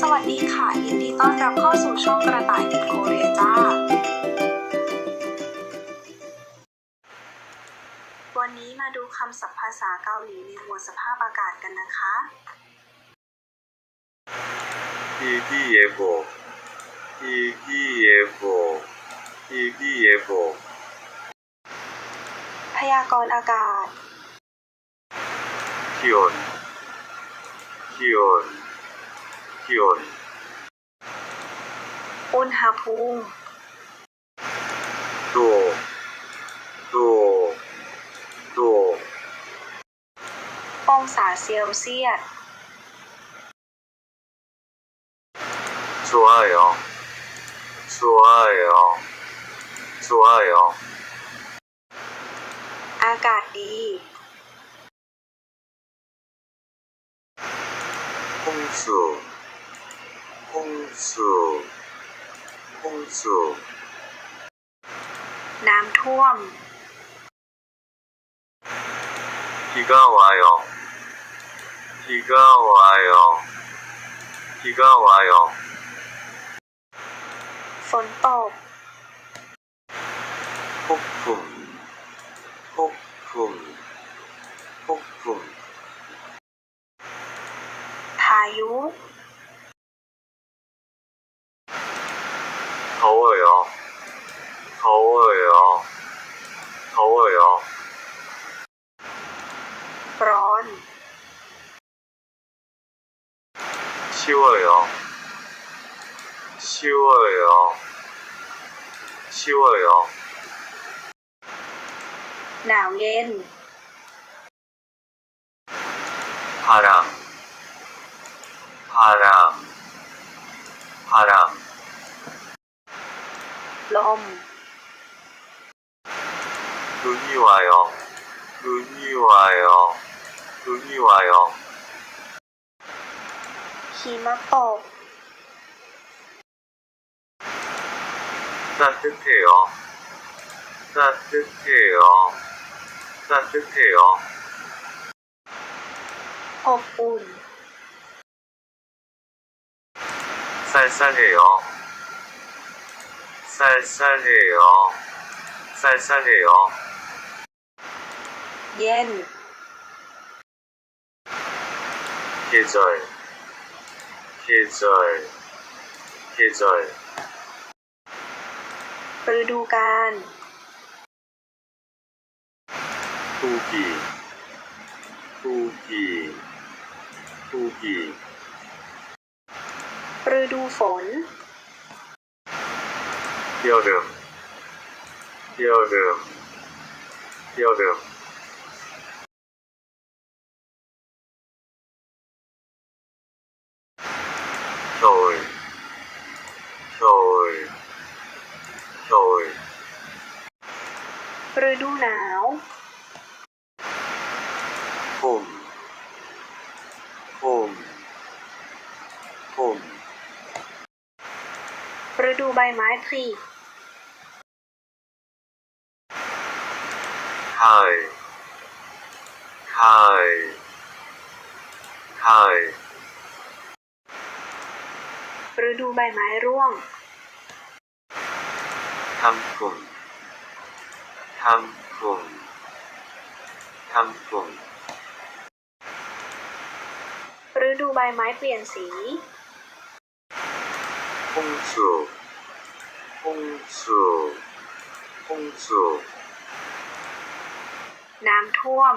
สวัสดีค่ะ ยินดีต้อนรับเข้าสู่ช่องกระต่ายติดโคเรียจ้า วันนี้มาดูคำศัพท์ภาษาเกาหลีในหมวดสภาพอากาศกันนะคะ 일기예보 일기예보 일기예보 พยากรณ์อากาศ 기온 기온 기온 อุณหภูมิ 도, 도, 도, องศาเซลเซียส 좋아요, 좋아요, 좋아요, อากาศดี 홍수, 홍수, 홍수, น้ำท่วม 비가 와요, 비가 와요, 비가 와요, ฝนตก 폭풍, 폭풍, 폭풍, พายุ 더워요, ร้อน 쉬워요, 쉬워요, 쉬워요, หนาวเย็น 바람, 바람, 바람, ลม 여이와 요. 여이와 요. 여이와 요. 희망도 따뜻해 요. 따뜻해 요. 따뜻해 요. 어운 쌀쌀해 요. 쌀쌀해 요. 쌀쌀해 요. เย็น 계절, 계절, 계절, ฤดูกาล 후기, 후기, 후기, ฤดูฝน 여름, 여름, 여름, ฤดูหนาว ผมผมผมฤดูใบไม้ผลิ thời thời ฤดูใบไม้ร่วง ทำกลุ่ ทำกลุ่มทำกลุ่มฤดูใบไม้เปลี่ยนสีพงสูพงสูพงสูน้ำท่วม